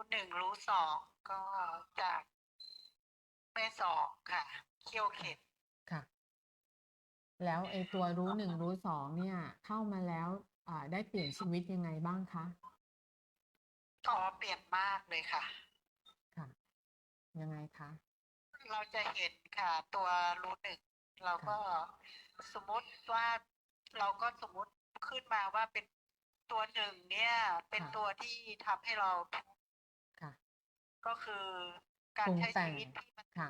รู้หนึ่งรู้สองก็จากแม่สองค่ะ เขี้ยวเข็ดค่ะ แล้วไอ้ตัวรู้หนึ่งรู้สองเนี่ย เข้ามาแล้วอ่าได้เปลี่ยนชีวิตยังไงบ้างคะก็เปลี่ยนมากเลยค่ะ ค่ะ ยังไงคะ เราจะเห็นค่ะ ตัวรู้หนึ่งเราก็สมมติว่าเราก็สมมติขึ้นมาว่าเป็นตัวหนึ่งเนี่ย เป็นค่ะตัวที่ทำให้เราทุกข์ค่ะ ก็คือการปรุงใช้แต่ชีงวิตที่มันค่ะ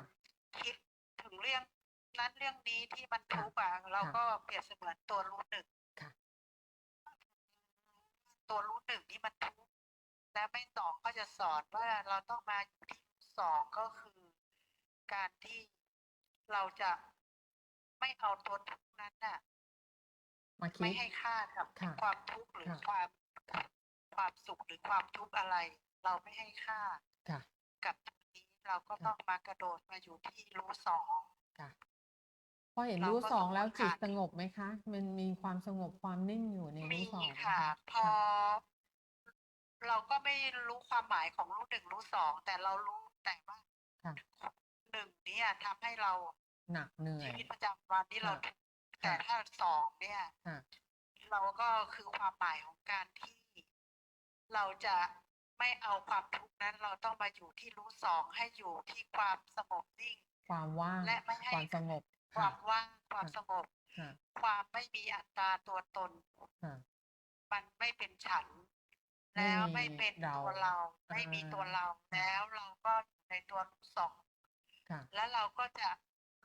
คิดถึงเรื่องนั้นเรื่องนี้ที่มันค่ะทุกข์อะเราค่ะก็เปรียบเสมือนตัวรู้หนึ่งค่ะตัวรู้หนึ่งนี่มันทุกข์และไม่สองก็จะสอนว่าเราต้องมาอยู่ที่สองก็คือการที่เราจะไม่เอาตัวทุกข์นั้นน่ะมาคิไม่ดให้ค่ากับค่ะความทุกข์หรือค่ะความความสุขหรือความทุกข์อะไร เราไม่ให้ค่าค่ะกับตรงนี้เราก็ค่ะต้องมากระโดดมาอยู่ที่รู้สองค่ะพอเห็นเรารู้ก็สองแล้วสมมุติจิตค่ะสงบไหมคะ มันมีความสงบความนิ่งอยู่ในมีรู้สองไหมค่ะคะพอ เราก็ไม่รู้ความหมายของรู้หนึ่งรู้สองแต่เรารู้แต่ว่าค่ะหนึ่งเนี่ยทำให้เราหนักเหนื่อชียวิตประจำวันที่เราค่ะทุกข์แต่ถ้าสองเนี่ยค่ะเราก็คือความหมายของการที่เราจะ ไม่เอาความทุกข์นั้นเราต้องมาอยู่ที่รู้สองให้อยู่ที่ความสงบนิ่ง ความว่าง และไม่ให้ความสงบ ควาค่ะมว่าง ความค่ะสงบค่ะความไม่มีอัตตาตัวตนค่ะมันไม่เป็นฉันไม่แล้วมีไม่เป็นเราตัวเรา ไม่มีอ่าตัวเรา แล้วเราก็อยู่ในตัวรู้สองค่ะแล้วเราก็จะ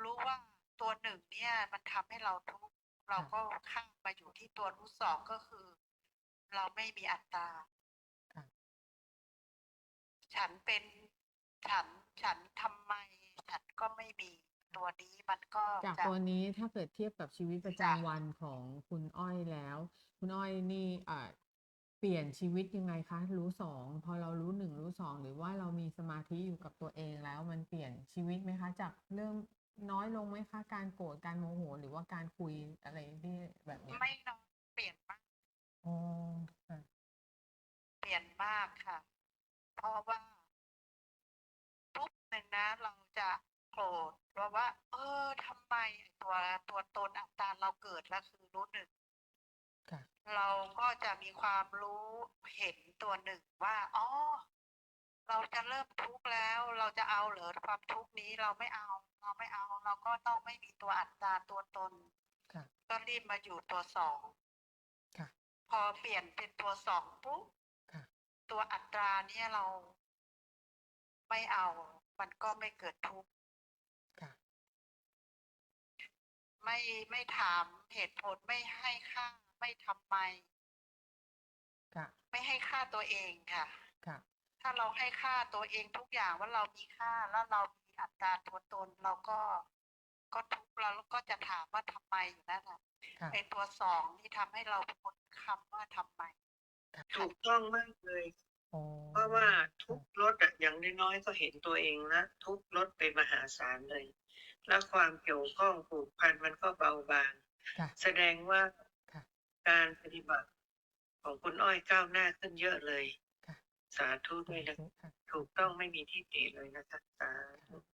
รู้ว่าตัวหนึ่งเนี่ยมันทำให้เราทุกข์ เราก็ข้ามมาอยู่ที่ตัวรู้สองก็คือ เราไม่มีอัตตาค่ะ ฉันเป็นฉันฉันทำไม ฉันก็ไม่มีตัวนี้มันก็จากจะตัวนี้ถ้าเกิดเทียบกับชีวิตประจ้ะจำวันของคุณอ้อยแล้ว คุณอ้อยนี่อ่าเปลี่ยนชีวิตยังไงคะ รู้สองพอเรารู้หนึ่งรู้สองหรือว่าเรามีสมาธิอยู่กับตัวเองแล้วมันเปลี่ยนชีวิตไหมคะ จากเริ่มน้อยลงไหมคะ การโกรธการโมโห หรือว่าการคุยอะไรที่แบบนี้ไม่น้อยเปลี่ยนมากอ๋อค่ะเปลี่ยนมากค่ะเพ ราะว่าทุกหนึ่งนะเราจะโกรธเพราะว่า เออทำไมไอ้ตัวตัวตนอัตตาเราเกิดแล้วคือรู้หนึ่งค่ะเราก็จะมีความรู้เห็นตัวหนึ่งว่าอ๋อเราจะเริ่มทุกข์แล้ว เราจะเอาเหรอความทุกข์นี้เราไม่เอา เราไม่เอา เราก็ต้องไม่มีตัวอัตตาตัวตนค่ะก็รีบมาอยู่ตัวสองค่ะพอเปลี่ยนเป็นตัวสองปุ๊บค่ะ ตัวอัตราเนี่ยเราไม่เอา มันก็ไม่เกิดทุกข์ค่ะไม่ไม่ถามเหตุผลไม่ให้ค่าไม่ทำไมค่ะไม่ให้ค่าตัวเองค่ะค่ะถ้าเราให้ค่าตัวเองทุกอย่างว่าเรามีค่าแล้วเรามีอัตราตัวตน เราก็ก็ทุกข์เราก็จะถามว่าทำไมอยู่นั่นแหละค่ะไอ้ตัวสองที่ทำให้เราพ้นคำว่าทำไมถูกต้องมากเลยอ๋อ เพราะว่าทุกรถอะอย่างน้อยๆก็เห็นตัวเองนะทุกรถเป็นมหาศาลเลย แล้วความเกี่ยวข้องผูกพันมันก็เบาบางค่ะแสดงว่าค่ะการปฏิบัติของคุณอ้อยก้าวหน้าขึ้นเยอะเลยค่ะสาธุด้วยนะค่ะถูกต้องไม่มีที่ติเลยนะคะสาธุ